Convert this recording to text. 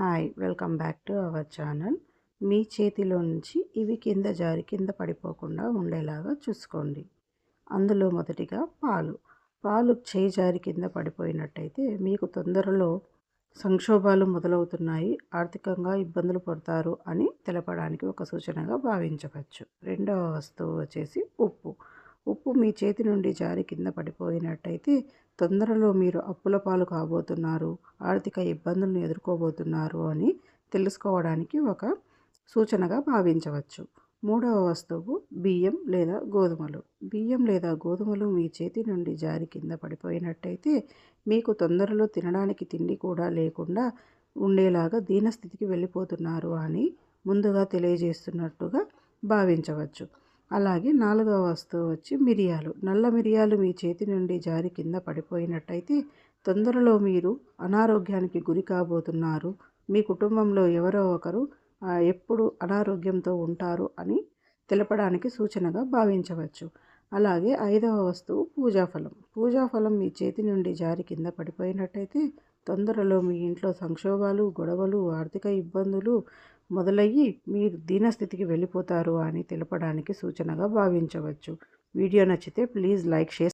Hi welcome back to our channel మీ చేతిలో నుంచి ఇవి కింద జారి కింద పడిపోకుండా ఉండేలాగా చూసుకోండి. అందులో మొదటిగా పాలు. పాలు చేయి జారి కింద పడిపోయినట్టయితే మీకు తొందరలో సంక్షోభాలు మొదలవుతున్నాయి ఆర్థికంగా ఇబ్బందులు పడతారు అని తెలపడానికి ఒక సూచనగా భావించవచ్చు. రెండవ వస్తువు వచ్చేసి ఉప్పు. ఉప్పు మీ చేతి నుండి జారి కింద పడిపోయినట్టయితే తొందరలో మీరు అప్పుల పాలు కాబోతున్నారు ఆర్థిక ఇబ్బందులను ఎదుర్కోబోతున్నారు అని తెలుసుకోవడానికి ఒక సూచనగా భావించవచ్చు. మూడవ వస్తువు బియ్యం లేదా గోధుమలు. బియ్యం లేదా గోధుమలు మీ చేతి నుండి జారి కింద పడిపోయినట్టయితే మీకు తొందరలో తినడానికి తిండి కూడా లేకుండా ఉండేలాగా దీనస్థితికి వెళ్ళిపోతున్నారు అని ముందుగా తెలియజేస్తున్నట్టుగా భావించవచ్చు. అలాగే నాలుగవ వస్తువు వచ్చి మిరియాలు. నల్ల మిరియాలు మీ చేతి నుండి జారి కింద పడిపోయినట్టయితే తొందరలో మీరు అనారోగ్యానికి గురి కాబోతున్నారు. మీ కుటుంబంలో ఎవరో ఒకరు ఎప్పుడు అనారోగ్యంతో ఉంటారు అని తెలపడానికి సూచనగా భావించవచ్చు. అలాగే ఐదవ వస్తువు పూజాఫలం పూజాఫలం మీ చేతి నుండి జారి కింద పడిపోయినట్టయితే తొందరలో మీ ఇంట్లో సంక్షోభాలు గొడవలు ఆర్థిక ఇబ్బందులు మొదలయ్యి మీరు దీనస్థితికి వెళ్ళిపోతారు అని తెలపడానికి సూచనగా భావించవచ్చు. వీడియో నచ్చితే ప్లీజ్ లైక్ షేర్